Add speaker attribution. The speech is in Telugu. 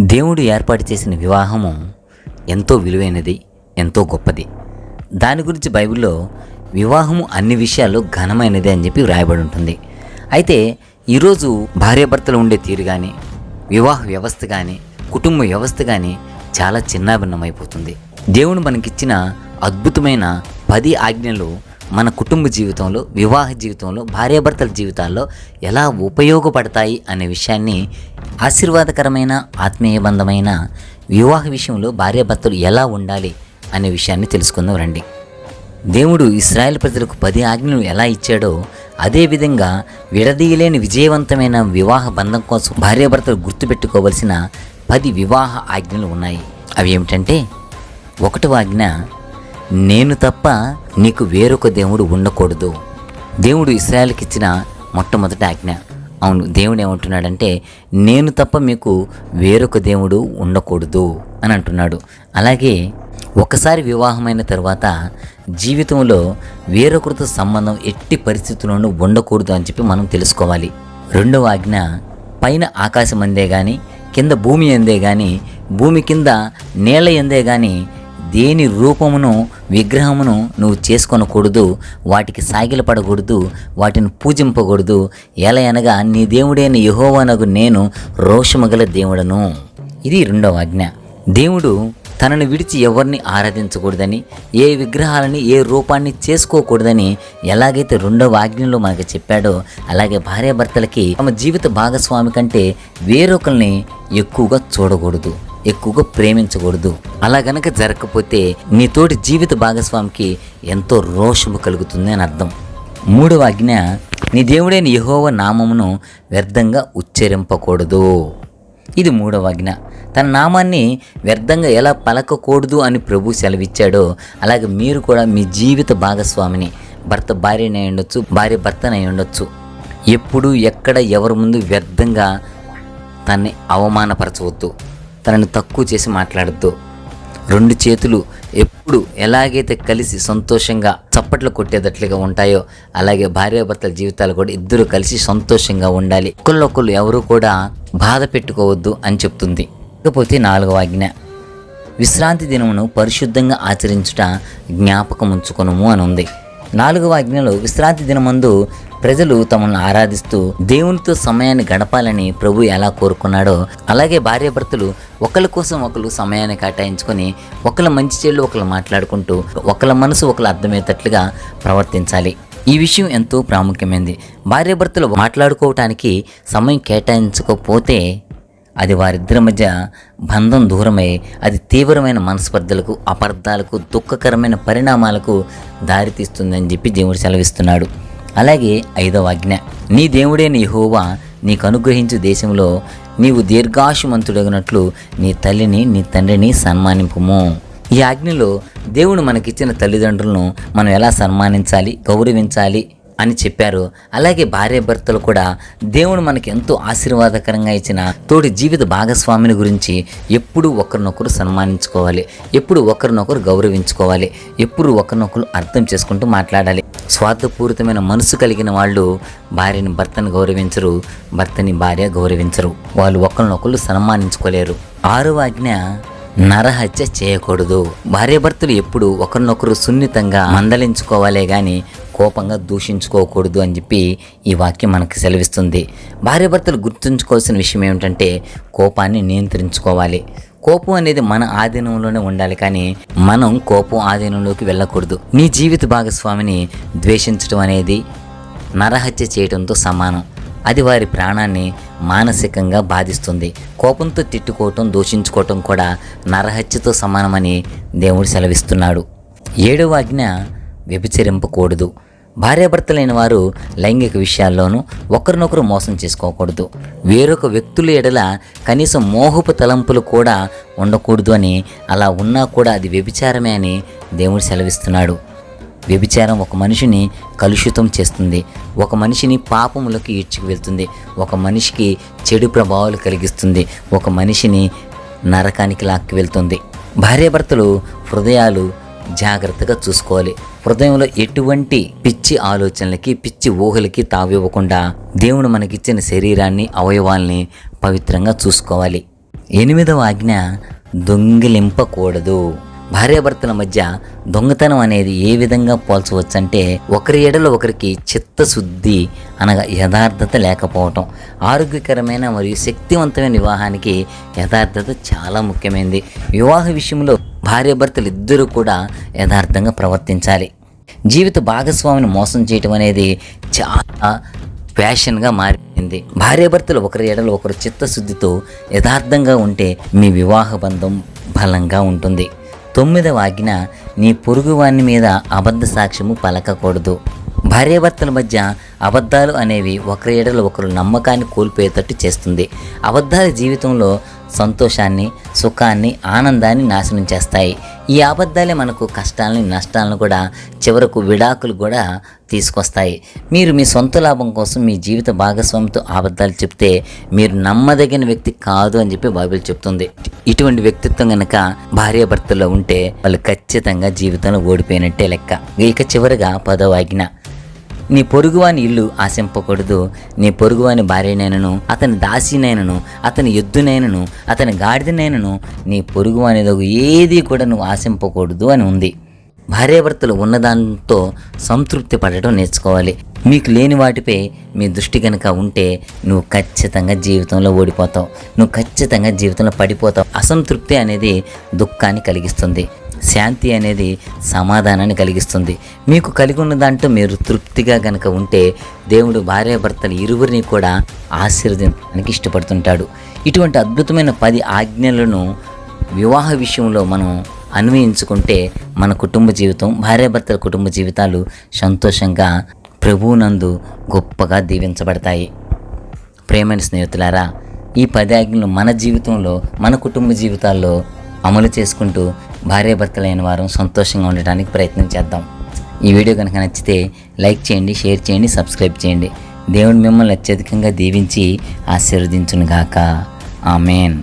Speaker 1: దేవుడు ఏర్పాటు చేసిన వివాహము ఎంతో విలువైనది ఎంతో గొప్పది. దాని గురించి బైబిల్లో వివాహము అన్ని విషయాల్లో ఘనమైనది అని చెప్పి వ్రాయబడి ఉంటుంది. అయితే ఈరోజు భార్యాభర్తలు ఉండే తీరు కానీ వివాహ వ్యవస్థ కానీ కుటుంబ వ్యవస్థ కానీ చాలా చిన్నాభిన్నమైపోతుంది. దేవుడు మనకిచ్చిన అద్భుతమైన పది ఆజ్ఞలు మన కుటుంబ జీవితంలో వివాహ జీవితంలో భార్యాభర్తల జీవితాల్లో ఎలా ఉపయోగపడతాయి అనే విషయాన్ని ఆశీర్వాదకరమైన ఆత్మీయబంధమైన వివాహ విషయంలో భార్యాభర్తలు ఎలా ఉండాలి అనే విషయాన్ని తెలుసుకుందాం రండి. దేవుడు ఇస్రాయేల్ ప్రజలకు పది ఆజ్ఞలు ఎలా ఇచ్చాడో అదేవిధంగా విడదీయలేని విజయవంతమైన వివాహ బంధం కోసం భార్యాభర్తలు గుర్తుపెట్టుకోవలసిన పది వివాహ ఆజ్ఞలు ఉన్నాయి. అవి ఏమిటంటే ఒకటవ ఆజ్ఞ నేను తప్ప నీకు వేరొక దేవుడు ఉండకూడదు. దేవుడు ఇస్రాయల్కి ఇచ్చిన మొట్టమొదటి ఆజ్ఞ. అవును దేవుడు ఏమంటున్నాడంటే నేను తప్ప మీకు వేరొక దేవుడు ఉండకూడదు అని అంటున్నాడు. అలాగే ఒకసారి వివాహమైన తర్వాత జీవితంలో వేరొకరితో సంబంధం ఎట్టి పరిస్థితుల్లోనూ ఉండకూడదు అని చెప్పి మనం తెలుసుకోవాలి. రెండవ ఆజ్ఞ పైన ఆకాశం అందే కానీ కింద భూమి అందే కానీ భూమి కింద నేల ఎందే కానీ దేని రూపమును విగ్రహమును నువ్వు చేసుకొనకూడదు వాటికి సాగిలపడకూడదు వాటిని పూజింపకూడదు. ఎలా అనగా నీ దేవుడైన యహోవనగు నేను రోషముగల దేవుడను. ఇది రెండవ ఆజ్ఞ. దేవుడు తనను విడిచి ఎవరిని ఆరాధించకూడదని ఏ విగ్రహాలని ఏ రూపాన్ని చేసుకోకూడదని ఎలాగైతే రెండవ ఆజ్ఞలో మనకు చెప్పాడో అలాగే భార్యాభర్తలకి తమ జీవిత భాగస్వామి కంటే వేరొకరిని ఎక్కువగా చూడకూడదు. ఎక్కువగా ప్రేమించకూడదు. అలా గనక జరగకపోతే నీ తోటి జీవిత భాగస్వామికి ఎంతో రోషము కలుగుతుంది అని అర్థం. మూడవ ఆజ్ఞ నీ దేవుడైన యహోవ నామమును వ్యర్థంగా ఉచ్చరింపకూడదు. ఇది మూడవ ఆజ్ఞ. తన నామాన్ని వ్యర్థంగా ఎలా పలకకూడదు అని ప్రభు సెలవిచ్చాడో అలాగే మీరు కూడా మీ జీవిత భాగస్వామిని భర్త భార్యనై ఉండొచ్చు భార్య భర్తనై ఉండొచ్చు. ఎప్పుడు ఎక్కడ ఎవరి ముందు వ్యర్థంగా తన్ని అవమానపరచవద్దు. తనని తక్కువ చేసి మాట్లాడద్దు. రెండు చేతులు ఎప్పుడు ఎలాగైతే కలిసి సంతోషంగా చప్పట్లు కొట్టేటట్లుగా ఉంటాయో అలాగే భార్యాభర్తల జీవితాలు కూడా ఇద్దరు కలిసి సంతోషంగా ఉండాలి. ఒకళ్ళొకళ్ళు ఎవరు కూడా బాధ పెట్టుకోవద్దు అని చెప్తుంది. ఇకపోతే నాలుగవ ఆజ్ఞ. విశ్రాంతి దినమును పరిశుద్ధంగా ఆచరించుట జ్ఞాపకం ఉంచుకొనుము అని ఉంది. నాలుగవ ఆజ్ఞలో విశ్రాంతి దినమందు ప్రజలు తమను ఆరాధిస్తూ దేవునితో సమయాన్ని గడపాలని ప్రభు ఎలా కోరుకున్నాడో అలాగే భార్యాభర్తలు ఒకరి కోసం ఒకరు సమయాన్ని కేటాయించుకొని ఒకళ్ళ మంచి చెల్లు ఒకళ్ళు మాట్లాడుకుంటూ ఒకళ్ళ మనసు ఒకళ్ళు అర్థమయ్యేటట్లుగా ప్రవర్తించాలి. ఈ విషయం ఎంతో ప్రాముఖ్యమైనది భార్యాభర్తలు మాట్లాడుకోవటానికి సమయం కేటాయించకపోతే అది వారిద్దరి మధ్య బంధం దూరమై అది తీవ్రమైన మనస్పర్ధలకు అపార్థాలకు దుఃఖకరమైన పరిణామాలకు దారితీస్తుందని చెప్పి దేవుడు సెలవిస్తున్నాడు. అలాగే ఐదవ ఆజ్ఞ. నీ దేవుడైన యహోవా నీకు అనుగ్రహించు దేశంలో నీవు దీర్ఘాశుమంతుడగినట్లు నీ తల్లిని నీ తండ్రిని సన్మానింపుము. ఈ ఆజ్ఞలో దేవుడు మనకిచ్చిన తల్లిదండ్రులను మనం ఎలా సన్మానించాలి గౌరవించాలి అని చెప్పారు. అలాగే భార్యాభర్తలు కూడా దేవుడు మనకి ఎంతో ఆశీర్వాదకరంగా ఇచ్చిన తోటి జీవిత భాగస్వామిని గురించి ఎప్పుడు ఒకరినొకరు సన్మానించుకోవాలి. ఎప్పుడు ఒకరినొకరు గౌరవించుకోవాలి. ఎప్పుడు ఒకరినొకరు అర్థం చేసుకుంటూ మాట్లాడాలి. స్వార్థపూరితమైన మనసు కలిగిన వాళ్ళు భార్యని భర్తని గౌరవించరు భర్తని భార్య గౌరవించరు. వాళ్ళు ఒకరినొకరు సన్మానించుకోలేరు. ఆరవ ఆజ్ఞ నరహత్య చేయకూడదు. భార్యాభర్తలు ఎప్పుడు ఒకరినొకరు సున్నితంగా మందలించుకోవాలే గాని కోపంగా దూషించుకోకూడదు అని చెప్పి ఈ వాక్యం మనకు సెలవిస్తుంది. భార్యాభర్తలు గుర్తుంచుకోవాల్సిన విషయం ఏమిటంటే కోపాన్ని నియంత్రించుకోవాలి. కోపం అనేది మన ఆధీనంలోనే ఉండాలి కానీ మనం కోపం ఆధీనంలోకి వెళ్ళకూడదు. నీ జీవిత భాగస్వామిని ద్వేషించడం అనేది నరహత్య చేయడంతో సమానం. అది వారి ప్రాణాన్ని మానసికంగా బాధిస్తుంది. కోపంతో తిట్టుకోవటం దూషించుకోవటం కూడా నరహత్యతో సమానమని దేవుడు సెలవిస్తున్నాడు. ఏడవ ఆజ్ఞ వ్యభిచరింపకూడదు. భార్యాభర్తలైన వారు లైంగిక విషయాల్లోనూ ఒకరినొకరు మోసం చేసుకోకూడదు. వేరొక వ్యక్తుల ఎడల కనీసం మోహపు తలంపులు కూడా ఉండకూడదు అని అలా ఉన్నా కూడా అది వ్యభిచారమే అని దేవుడు సెలవిస్తున్నాడు. వ్యభిచారం ఒక మనిషిని కలుషితం చేస్తుంది. ఒక మనిషిని పాపములకు ఈడ్చుకు వెళ్తుంది. ఒక మనిషికి చెడు ప్రభావాలు కలిగిస్తుంది. ఒక మనిషిని నరకానికి లాక్కి వెళ్తుంది. భార్యాభర్తలు హృదయాలు జాగ్రత్తగా చూసుకోవాలి. హృదయంలో ఎటువంటి పిచ్చి ఆలోచనలకి పిచ్చి ఊహలకి తావివ్వకుండా దేవుడు మనకిచ్చిన శరీరాన్ని అవయవాల్ని పవిత్రంగా చూసుకోవాలి. ఎనిమిదవ ఆజ్ఞ దొంగిలింపకూడదు. భార్యాభర్తల మధ్య దొంగతనం అనేది ఏ విధంగా పోల్చవచ్చంటే ఒకరి ఎడలో ఒకరికి చిత్తశుద్ధి అనగా యథార్థత లేకపోవటం. ఆరోగ్యకరమైన మరియు శక్తివంతమైన వివాహానికి యథార్థత చాలా ముఖ్యమైనది. వివాహ విషయంలో భార్యాభర్తలు ఇద్దరూ కూడా యథార్థంగా ప్రవర్తించాలి. జీవిత భాగస్వామిని మోసం చేయటం అనేది చాలా ఫ్యాషన్గా మారిపోయింది భార్యాభర్తలు ఒకరి ఎడలు ఒకరు చిత్తశుద్ధితో యథార్థంగా ఉంటే మీ వివాహ బంధం బలంగా ఉంటుంది. తొమ్మిదవ ఆజ్ఞ నీ పొరుగువాని మీద అబద్ధ సాక్ష్యము పలకకూడదు. భార్యాభర్తల మధ్య అబద్ధాలు అనేవి ఒకరి ఎడలు ఒకరు నమ్మకాన్ని కోల్పోయేటట్టు చేస్తుంది. అబద్ధాల జీవితంలో సంతోషాన్ని సుఖాన్ని ఆనందాన్ని నాశనం చేస్తాయి. ఈ అబద్ధాలే మనకు కష్టాలని నష్టాలను కూడా చివరకు విడాకులు కూడా తీసుకొస్తాయి. మీరు మీ సొంత లాభం కోసం మీ జీవిత భాగస్వామితో అబద్ధాలు చెప్తే మీరు నమ్మదగిన వ్యక్తి కాదు అని చెప్పి బైబిల్ చెప్తుంది. ఇటువంటి వ్యక్తిత్వం కనుక భార్యాభర్తలో ఉంటే వాళ్ళు ఖచ్చితంగా జీవితంలో ఓడిపోయినట్టే లెక్క. ఇక చివరిగా పదవ ఆజ్ఞ. నీ పొరుగువాని ఇల్లు ఆశింపకూడదు. నీ పొరుగువాని భార్యనైనను అతని దాసినైనను అతని ఎద్దునైనను అతని గాడిదనైనను నీ పొరుగువానిదగు ఏది కూడా నువ్వు ఆశింపకూడదు అని ఉంది. భార్యాభర్తలు ఉన్నదాంతో సంతృప్తి పడటం నేర్చుకోవాలి. మీకు లేని వాటిపై మీ దృష్టి కనుక ఉంటే నువ్వు ఖచ్చితంగా జీవితంలో ఓడిపోతావు. నువ్వు ఖచ్చితంగా జీవితంలో పడిపోతావు. అసంతృప్తి అనేది దుఃఖాన్ని కలిగిస్తుంది. శాంతి అనేది సమాధానాన్ని కలిగిస్తుంది. మీకు కలిగి ఉన్న దాంట్లో మీరు తృప్తిగా గనక ఉంటే దేవుడు భార్యాభర్తలు ఇరువురిని కూడా ఆశీర్వదించడానికి ఇష్టపడుతుంటాడు. ఇటువంటి అద్భుతమైన పది ఆజ్ఞలను వివాహ విషయంలో మనం అన్వయించుకుంటే మన కుటుంబ జీవితం భార్యాభర్తల కుటుంబ జీవితాలు సంతోషంగా ప్రభువునందు గొప్పగా దీవించబడతాయి. ప్రేమైన స్నేహితులారా ఈ పది ఆజ్ఞలు మన జీవితంలో మన కుటుంబ జీవితాల్లో అమలు చేసుకుంటూ భార్యాభర్తలైన వారం సంతోషంగా ఉండటానికి ప్రయత్నం చేద్దాం. ఈ వీడియో కనుక నచ్చితే లైక్ చేయండి షేర్ చేయండి సబ్స్క్రైబ్ చేయండి. దేవుడు మిమ్మల్ని అత్యధికంగా దీవించి ఆశీర్వదించునుగాక. ఆమెన్.